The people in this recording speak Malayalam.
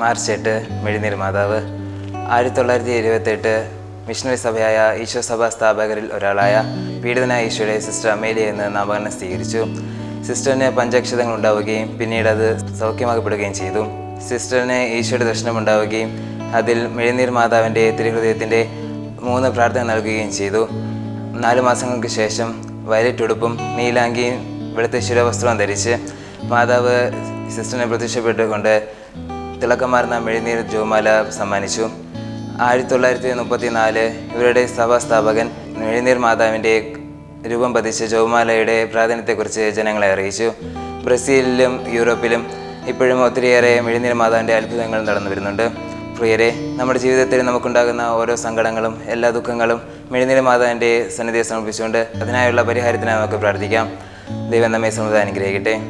മാർച്ച് എട്ട് മെഴുന്നീർ മാതാവ്. ആയിരത്തി തൊള്ളായിരത്തി ഇരുപത്തെട്ട് മിഷണറി സഭയായ ഈശോ സഭാ സ്ഥാപകരിൽ ഒരാളായ പീഡിതനായ ഈശോയുടെ സിസ്റ്റർ അമേലിയ എന്ന് നാമകരണം സ്വീകരിച്ചു. സിസ്റ്ററിന് പഞ്ചക്ഷതങ്ങൾ ഉണ്ടാവുകയും പിന്നീട് അത് സൗഖ്യമാക്കപ്പെടുകയും ചെയ്തു. സിസ്റ്ററിന് ഈശോയുടെ ദർശനം ഉണ്ടാവുകയും അതിൽ മെഴുന്നീർ മാതാവിന്റെ തിരുഹൃദയത്തിന്റെ മൂന്ന് പ്രാർത്ഥന നൽകുകയും ചെയ്തു. നാല് മാസങ്ങൾക്ക് ശേഷം വയലറ്റ് ഉടുപ്പും നീലാങ്കിയും വെളുത്ത ശിരവസ്ത്രവും ധരിച്ച് മാതാവ് സിസ്റ്ററിനെ പ്രത്യക്ഷപ്പെട്ടുകൊണ്ട് തിളക്കമാർന്ന മെഴുന്നീർ ജോമാല സമ്മാനിച്ചു. ആയിരത്തി തൊള്ളായിരത്തി മുപ്പത്തി നാല് ഇവരുടെ സഭാസ്ഥാപകൻ മെഴുന്നീർ മാതാവിന്റെ രൂപം പതിച്ച ജോമാലയുടെ പ്രാധാന്യത്തെക്കുറിച്ച് ജനങ്ങളെ അറിയിച്ചു. ബ്രസീലിലും യൂറോപ്പിലും ഇപ്പോഴും ഒത്തിരിയേറെ മെഴുന്നീർ മാതാവിന്റെ അത്ഭുതങ്ങൾ നടന്നു വരുന്നുണ്ട്. പ്രിയരെ നമ്മുടെ ജീവിതത്തിൽ നമുക്കുണ്ടാകുന്ന ഓരോ സങ്കടങ്ങളും എല്ലാ ദുഃഖങ്ങളും മെഴുന്നീർ മാതാവിന്റെ സന്നിധിയെ സമർപ്പിച്ചുകൊണ്ട് അതിനായുള്ള പരിഹാരത്തിനായി നമുക്ക് പ്രാർത്ഥിക്കാം. ദൈവം നമ്മെ സമുദായം അനുഗ്രഹിക്കട്ടെ.